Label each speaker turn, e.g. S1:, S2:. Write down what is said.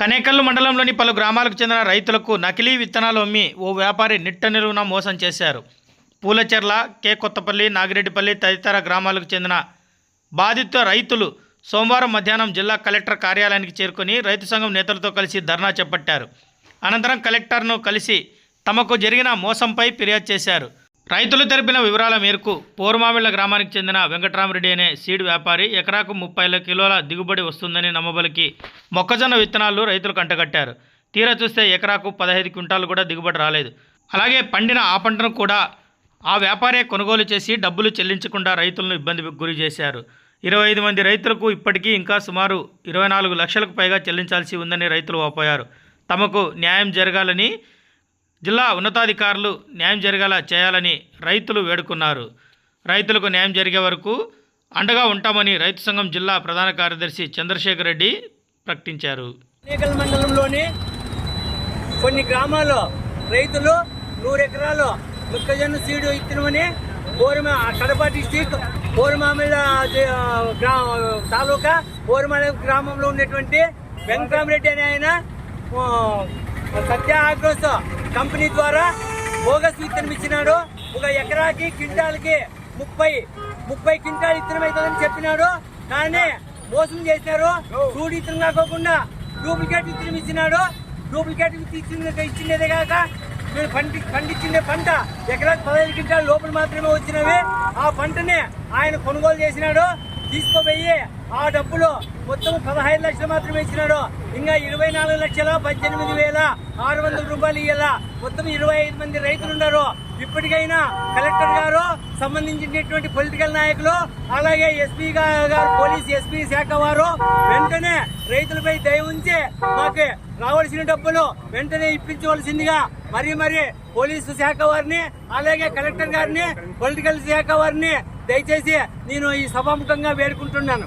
S1: కనేకల్లు మండలంలోని పలు గ్రామాలకు చెందిన రైతులకు నకిలీ విత్తనాలు అమ్మి ఓ వ్యాపారి నిట్ట నిలువున మోసం చేశారు. పూలచెర్ల కే. కొత్తపల్లి నాగిరెడ్డిపల్లి తదితర గ్రామాలకు చెందిన బాధిత రైతులు సోమవారం మధ్యాహ్నం జిల్లా కలెక్టర్ కార్యాలయానికి చేరుకొని రైతు సంఘం నేతలతో కలిసి ధర్నా చేపట్టారు. అనంతరం కలెక్టర్ను కలిసి తమకు జరిగిన మోసంపై ఫిర్యాదు చేశారు. రైతులు తెలిపిన వివరాల మేరకు పోరుమామిళ్ళ గ్రామానికి చెందిన వెంకట్రామరెడ్డి అనే సీడ్ వ్యాపారి ఎకరాకు ముప్పై కిలోల దిగుబడి వస్తుందని నమ్మబలికి మొక్కజొన్న విత్తనాలు రైతులు కంటగట్టారు. తీరా చూస్తే ఎకరాకు పదహైదు క్వింటాలు కూడా దిగుబడి రాలేదు. అలాగే పండిన ఆ పంటను కూడా ఆ వ్యాపారే కొనుగోలు చేసి డబ్బులు చెల్లించకుండా రైతులను ఇబ్బంది గురి చేశారు. ఇరవై ఐదు మంది రైతులకు ఇప్పటికీ ఇంకా సుమారు ఇరవై నాలుగు లక్షలకు పైగా చెల్లించాల్సి ఉందని రైతులు వాపోయారు. తమకు న్యాయం జరగాలని జిల్లా ఉన్నతాధికారులు న్యాయం జరిగేలా చేయాలని రైతులు వేడుకున్నారు. రైతులకు న్యాయం జరిగే వరకు అండగా ఉంటామని రైతు సంఘం జిల్లా ప్రధాన కార్యదర్శి చంద్రశేఖర్ రెడ్డి ప్రకటించారు.
S2: మండలంలోని కొన్ని గ్రామాల్లో రైతులు నూరు ఎకరాలు మొక్కజొన్న సీడు ఇత్తనమని కోరిమ కడప డిస్టిక్ కోరిమామిళ్ళ తాలూకా కోరిమాల గ్రామంలో ఉన్నటువంటి వెంకటరామరెడ్డి అనే ఆయన సత్య ఆగ్రోస్ కంపెనీ ద్వారా బోగస్ విత్తనం ఇచ్చినాడు. ఒక ఎకరాకి క్వింటాల్కి ముప్పై ముప్పై క్వింటాల్ ఇత్తనం అవుతుందని చెప్పినాడు. కానీ మోసం చేసినారు. సూడి ఇత్తనం కాకోకుండా డూప్లికేట్ విత్తనం ఇచ్చినాడు. డూప్లికేట్ విత్తనం ఇచ్చిన కాక వీడు పండి పండించిన పంట ఎకరాకి పదహైదు క్వింటాల లోపల మాత్రమే వచ్చినవి. ఆ పంటని ఆయన కొనుగోలు చేసినాడు. తీసుకుపోయి ఆ డబ్బులు మొత్తం పదహైదు లక్షలు మాత్రమే ఇచ్చినాడు. ఇంకా ఇరవై నాలుగు లక్షల పద్దెనిమిది వేల ఆరు వందల రూపాయలు ఇయ్యాల. మొత్తం ఇరవై ఐదు మంది రైతులు ఉన్నారు. ఇప్పటికైనా కలెక్టర్ గారు సంబంధించినటువంటి పొలిటికల్ నాయకులు అలాగే ఎస్పీ గారు పోలీస్ ఎస్పీ శాఖ వారు వెంటనే రైతులపై దయ ఉంచి మాకు రావాల్సిన డబ్బులు వెంటనే ఇప్పించవలసిందిగా మరి మరి పోలీసు శాఖ వారిని అలాగే కలెక్టర్ గారిని పొలిటికల్ శాఖ వారిని దయచేసి నేను ఈ సభాముఖంగా వేడుకుంటున్నాను.